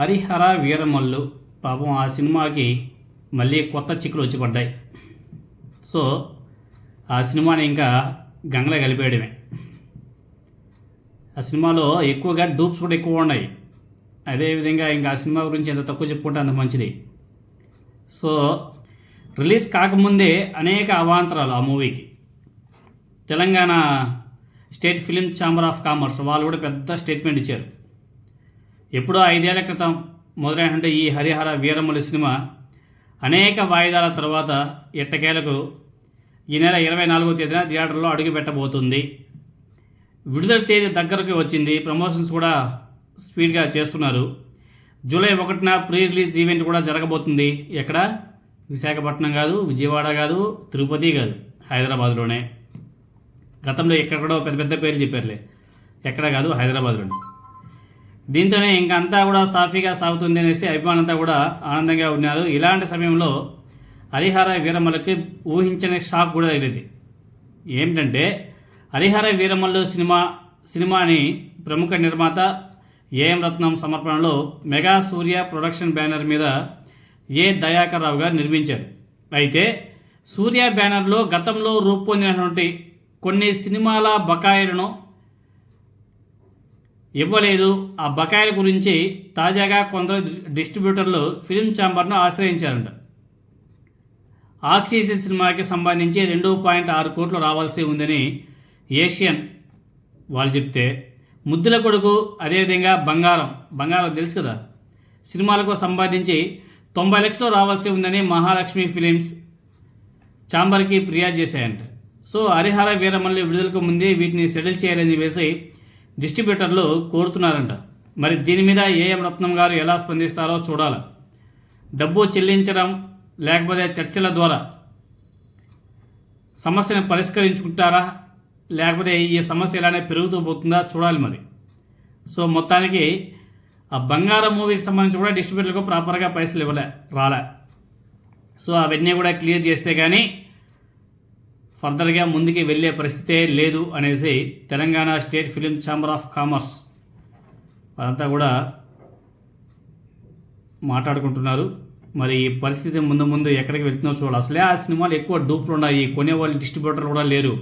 హరిహర వీరమల్లు పాపం ఆ సినిమాకి మళ్ళీ కొత్త చిక్కులు వచ్చి పడ్డాయి. సో ఆ సినిమాని ఇంకా గంగలో కలిపేయడమే. ఆ సినిమాలో ఎక్కువగా డూప్స్ కూడా ఎక్కువ ఉన్నాయి. అదేవిధంగా ఇంకా ఆ సినిమా గురించి ఎంత తక్కువ చెప్పుకుంటే అంత మంచిది. సో రిలీజ్ కాకముందే అనేక అవాంతరాలు ఆ మూవీకి. Telangana state film chamber of commerce వాళ్ళు కూడా పెద్ద స్టేట్మెంట్ ఇచ్చారు. ఎప్పుడో ఐదేళ్ళ క్రితం మొదలైనటువంటి ఈ హరిహర వీరములు సినిమా అనేక వాయిదాల తర్వాత ఎట్టకేలకు ఈ నెల ఇరవై నాలుగో తేదీన థియేటర్లో అడుగు పెట్టబోతుంది. విడుదల తేదీ దగ్గరకు వచ్చింది. ప్రమోషన్స్ కూడా స్పీడ్గా చేస్తున్నారు. జూలై ఒకటిన ప్రీ రిలీజ్ ఈవెంట్ కూడా జరగబోతుంది. ఎక్కడ? విశాఖపట్నం కాదు విజయవాడ కాదు తిరుపతి కాదు హైదరాబాద్లోనే. గతంలో ఎక్కడెక్కడో పెద్ద పెద్ద పేర్లు చెప్పారులే. ఎక్కడ కాదు హైదరాబాద్లోనే. దీంతోనే ఇంకంతా కూడా సాఫీగా సాగుతుంది అనేసి అభిమానులంతా కూడా ఆనందంగా ఉన్నారు. ఇలాంటి సమయంలో హరిహర వీరమ్మలకి ఊహించని షాక్ కూడా తగిలింది. ఏమిటంటే హరిహర వీరమ్మలు సినిమా సినిమాని ప్రముఖ నిర్మాత ఏఎం రత్నం సమర్పణలో మెగా సూర్య ప్రొడక్షన్ బ్యానర్ మీద ఏ దయాకర్ రావు గారు నిర్మించారు. అయితే సూర్య బ్యానర్లో గతంలో రూపొందినటువంటి కొన్ని సినిమాల బకాయిలను ఇవ్వలేదు. ఆ బకాయిల గురించి తాజాగా కొందరు డిస్ట్రిబ్యూటర్లు ఫిలిం ఛాంబర్ను ఆశ్రయించారంట. ఆక్సిజన్ సినిమాకి సంబంధించి రెండు పాయింట్ ఆరు కోట్లు రావాల్సి ఉందని ఏషియన్ వాళ్ళు చెప్తే ముద్దుల కొడుకు అదేవిధంగా బంగారం బంగారం తెలుసు కదా సినిమాలకు సంబంధించి తొంభై లక్షలు రావాల్సి ఉందని మహాలక్ష్మి ఫిలిమ్స్ ఛాంబర్కి ఫిర్యాదు చేశాయంట. సో హరిహర వీరమల్లి విడుదలకు ముందే వీటిని సెటిల్ చేయాలని వేసి డిస్ట్రిబ్యూటర్లు కోరుతున్నారంట. మరి దీని మీద ఏఎం రత్నం గారు ఎలా స్పందిస్తారో చూడాలి. డబ్బు చెల్లించడం లేకపోతే చర్చల ద్వారా సమస్యను పరిష్కరించుకుంటారా లేకపోతే ఈ సమస్య ఇలానే పెరుగుతూ పోతుందా చూడాలి మరి. సో మొత్తానికి ఆ బంగారం మూవీకి సంబంధించి కూడా డిస్ట్రిబ్యూటర్లకు ప్రాపర్గా పైసలు ఇవ్వలే రాలే. సో అవన్నీ కూడా క్లియర్ చేస్తే కానీ ఫర్దర్గా ముందుకి వెళ్ళే పరిస్థితే లేదు అనేసి Telangana state film chamber of commerce వాళ్ళంతా కూడా మాట్లాడుకుంటున్నారు. మరి ఈ పరిస్థితి ముందు ముందు ఎక్కడికి వెళ్తుందో చూడాలి. అసలే ఆ సినిమాలు ఎక్కువ డూప్లు ఉన్నాయి. కొనేవాళ్ళు డిస్ట్రిబ్యూటర్ కూడా లేరు.